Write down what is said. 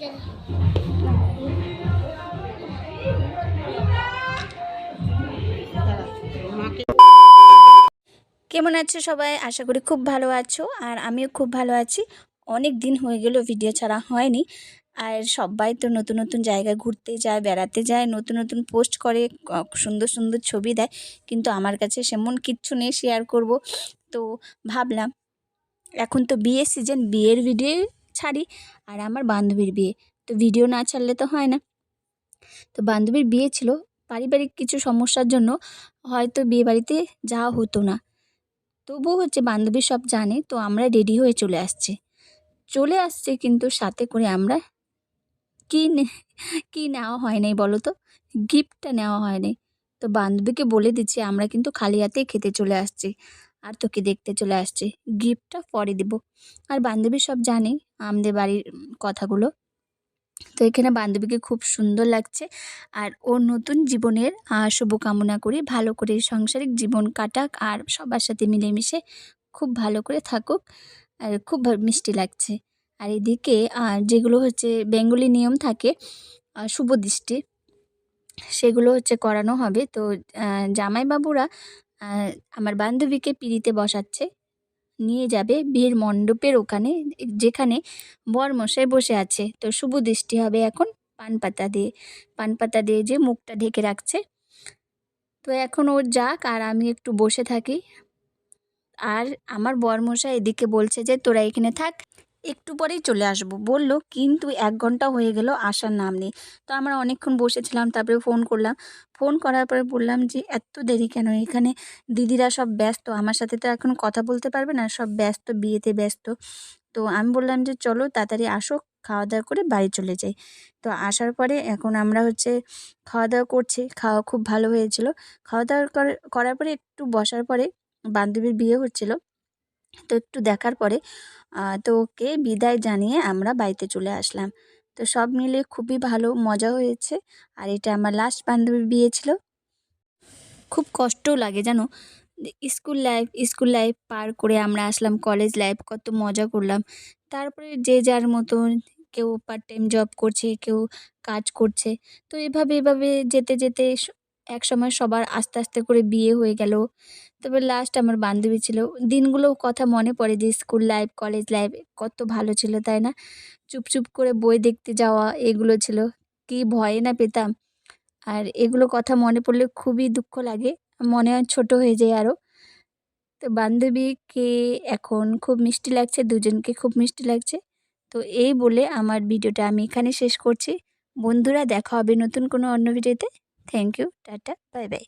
কেমন আছো সবাই? আশা করি খুব ভালো আছো, আর আমিও খুব ভালো আছি। অনেক দিন হয়ে গেল ভিডিও ছাড়া হয়নি। আর সবাই তো নতুন নতুন জায়গায় ঘুরতে যায়, বেড়াতে যায়, নতুন নতুন পোস্ট করে সুন্দর সুন্দর ছবি দেয়। কিন্তু আমার কাছে সেমন কিচ্ছু নেই শেয়ার করব। তো ভাবলাম, এখন তো বিয়ের সিজন বিয়ের ভিডিও ছাড়ি। আর আমার বান্ধবীর বিয়ে। তো ভিডিও না ছাড়লে তো হয় না। তো বান্ধবীর বিয়ে ছিল। পারিবারিক কিছু সমস্যার জন্য হয়তো বিয়ে বাড়িতে যাওয়া হতো না। তবুও হচ্ছে বান্ধবী সব জানে। তো আমরা রেডি হয়ে চলে আসছি। চলে আসছে কিন্তু সাথে করে আমরা কী কী নেওয়া হয় নাই বলো তো? গিফটটা নেওয়া হয় নাই। তো বান্ধবীকে বলে দিচ্ছি, আমরা কিন্তু খালি হাতেই খেতে চলে আসছি। আর তোকে দেখতে চলে আসছি। গিফটটা পরে দেবো। আর বান্ধবী সব জানে আমাদের বাড়ির কথাগুলো। তো এখানে বান্ধবীকে খুব সুন্দর লাগছে। আর ওর নতুন জীবনের শুভকামনা করি। ভালো করে সাংসারিক জীবন কাটাক আর সবার সাথে মিলেমিশে খুব ভালো করে থাকুক। আর খুব মিষ্টি লাগছে। আর এদিকে যেগুলো হচ্ছে বেঙ্গলি নিয়ম থাকে শুভ দৃষ্টি, সেগুলো হচ্ছে করানো হবে। তো জামাইবাবুরা আমার বান্ধবীকে পিড়িতে বসাচ্ছে। নিয়ে যাবে বিয়ের মণ্ডপের ওখানে, যেখানে বরমশাই বসে আছে। তো শুভ দৃষ্টি হবে এখন পান পাতা দিয়ে। পান পাতা দিয়ে যে মুখটা ঢেকে রাখছে। তো এখন ওর যাক আর আমি একটু বসে থাকি। আর আমার বরমশাই এদিকে বলছে যে, তোরা এখানে থাক একটু পরেই চলে আসব। বলল, কিন্তু এক ঘণ্টা হয়ে গেল, আসার নাম নেই। তো আমরা অনেকক্ষণ বসেছিলাম, তারপরে ফোন করলাম। ফোন করার পরে বললাম যে, এত দেরি কেন? এখানে দিদিরা সব ব্যস্ত। আমার সাথে তো এখন কথা বলতে পারবে না, সব ব্যস্ত, বিয়েতে ব্যস্ত। তো আমি বললাম যে, চলো তাড়াতাড়ি আসো খাওয়া দাওয়া করে বাড়ি চলে যাই। তো আসার পরে এখন আমরা হচ্ছে খাওয়া দাওয়া করছি। খাওয়া খুব ভালো হয়েছিল। খাওয়া দাওয়া করে- করার পরে একটু বসার পরে বান্ধবীর বিয়ে হচ্ছিল। তো একটু দেখার পরে তো ওকে বিদায় জানিয়ে আমরা বাড়িতে চলে আসলাম। তো সব মিলে খুবই ভালো, মজা হয়েছে। আর এটা আমার লাস্ট বান্ধবীর বিয়ে ছিল। খুব কষ্টও লাগে, জানো? স্কুল লাইফ স্কুল লাইফ পার করে আমরা আসলাম কলেজ লাইফ কত মজা করলাম। তারপরে যে যার মতন কেউ পার্ট টাইম জব করছে, কেউ কাজ করছে। তো এভাবে এভাবে যেতে যেতে এক সময় সবার আস্তে আস্তে করে বিয়ে হয়ে গেল। তবে লাস্ট আমার বান্ধবী ছিল। দিনগুলো কথা মনে পড়ে যে স্কুল লাইফ কলেজ লাইফ কত ভালো ছিল, তাই না? চুপ চুপ করে বই দেখতে যাওয়া এগুলো ছিল। কি ভয়ে না পেতাম। আর এগুলো কথা মনে পড়লে খুবই দুঃখ লাগে। মনে হয় ছোটো হয়ে যায় আরও তো বান্ধবীকে এখন খুব মিষ্টি লাগছে, দুজনকে খুব মিষ্টি লাগছে। তো এই বলে আমার ভিডিওটা আমি এখানে শেষ করছি। বন্ধুরা দেখা হবে নতুন কোনো অন্য ভিডিওতে thank you tata bye bye